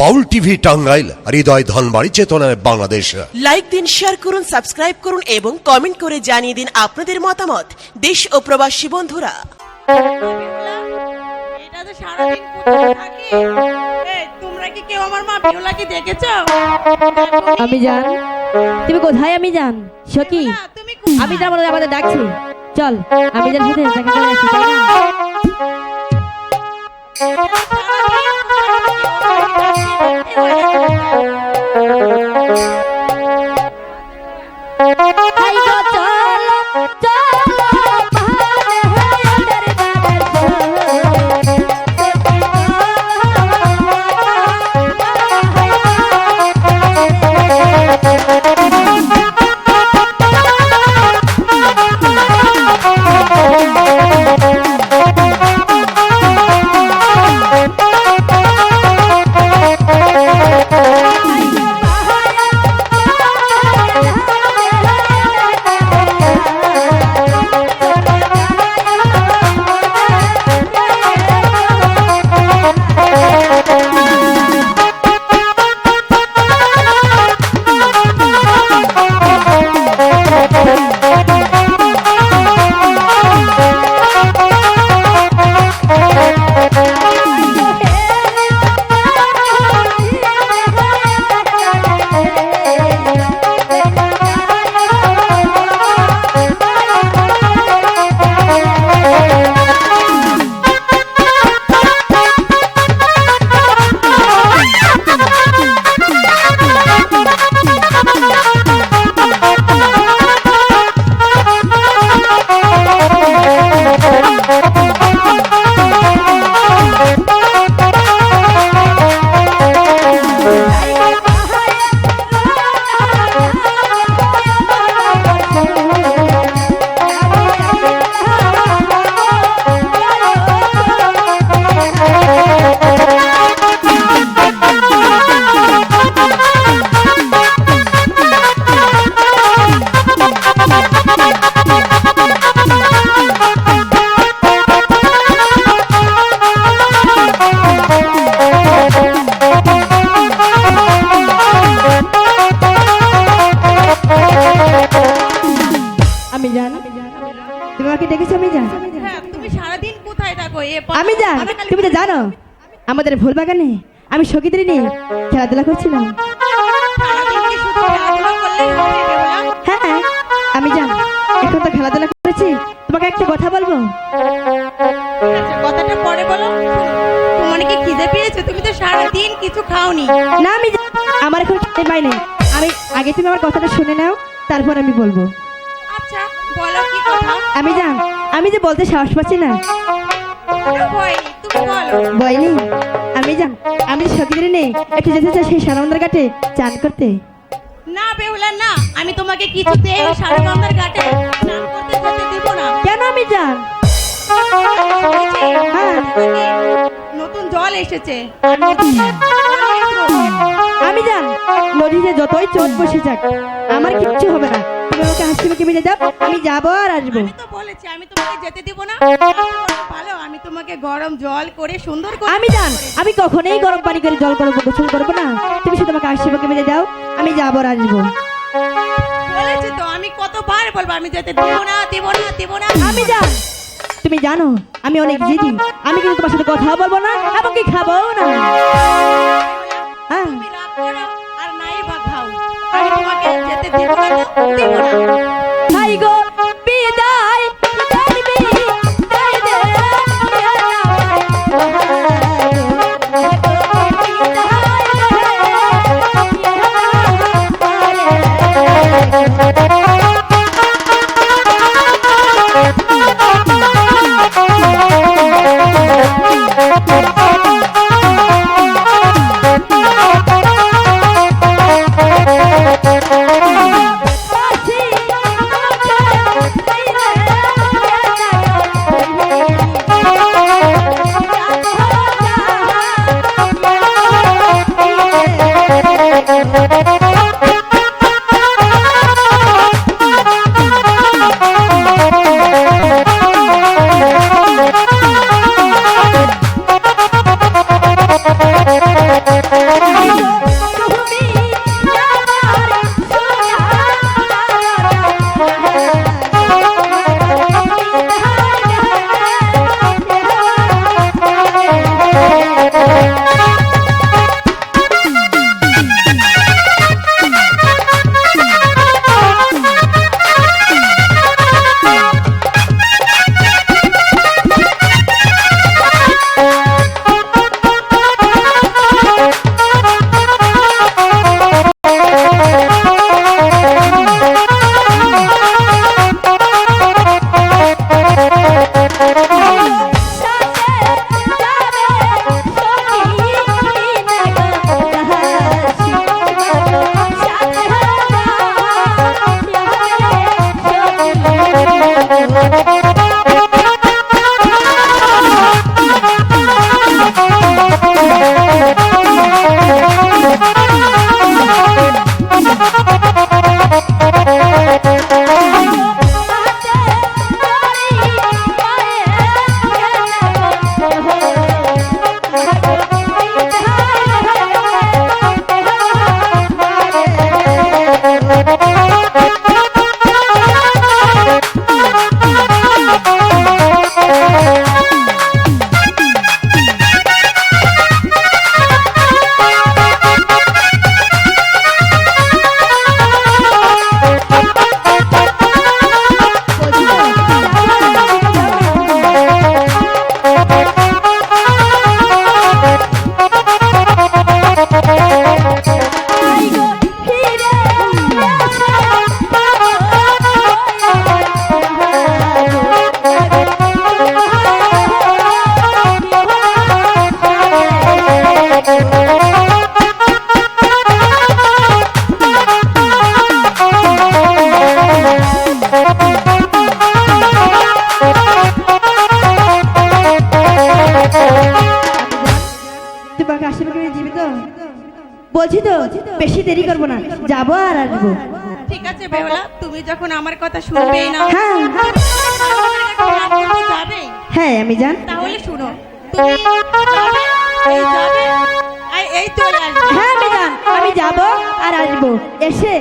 বাউল TV Tangail হৃদয় ধনবাড়ি চেতনায় Bangladesh like দিন শেয়ার করুন সাবস্ক্রাইব করুন এবং কমেন্ট করে জানিয়ে দিন আপনাদের মতামত দেশ ও প্রবাসী বন্ধুরা এটা তো সারাদিন কোথায় থাকে তোমরা কি কেউ আমার মা বিউলাকে দেখেছ আমি জান তুমি কোথায় আমি জান কোথায়? আমি জান আমাদের আমাদের ডাকছি চল আমি জান সাথে দেখা করে আসি আমি জান। তুমি আমাকে ডেকেছো আমি জান? হ্যাঁ, তুমি সারাদিন কোথায় থাকো? আমি জান। তুমি তো জানো আমাদের ফুল বাগানে আমি সখীদের নিয়ে খেলাধুলা করছিলাম? হ্যাঁ আমি জান। এখন তো খেলাধুলা করেছি। তোমাকে একটা কথা বলব? আচ্ছা, কথাটা পরে বলো। তোমার কি খিদে পেয়েছে? তুমি তো সারাদিন কিছু খাওনি। না আমি আমার এখন খেতে পাই নাই। আমি আগে তুমি আমার কথাটা শুনে নাও তারপর আমি বলব। আচ্ছা বলো কি কথা? আমি জান আমি যে বলতে সাহস পাচ্ছি না। ভয় নেই, আমি জান আমি একটু যেতে চাই সেই সানন্দার ঘাটে চান করতে। না বেহুলা না। আমি তোমাকে কিছুতে ঘাটে স্নান করতে যেতে দেব না। কেন আমি জান? হ্যাঁ। নাকি নতুন জল এসেছে। আমি জান নদীতে যতই চোট বসে যাক আমার কিচ্ছু হবে না। তুমি আমাকে দাও আমি যাব আর আসব। আমি তো বলেছি আমি তোমাকে যেতে দিব না। ভালো আমি তোমাকে গরম জল করে সুন্দর করে আমি জান আমি কখনোই গরম পানি করে জল করব গোসল করব না। তুমি শুধু আমাকে দাও আমি যাব আর আসব। বলেছি তো আমি কতবার বলব আমি যেতে দিব না দিব না দিব না। আমি জান তুমি জানো আমি অনেক জিদি। আমি কিন্তু তোমার সাথে কথা বলব না এমনকি খাব না। হ্যাঁ হাই গো বলছি তো বেশি দেরি করব না যাব আর আসব ঠিক আছে বেহলা তুমি যখন আমার কথা শুনবেই না হ্যাঁ যাবে হ্যাঁ আমি জান। তাহলে শুনো এই আসবে। হ্যাঁ আমি যান আমি যাব আর আসব। এসে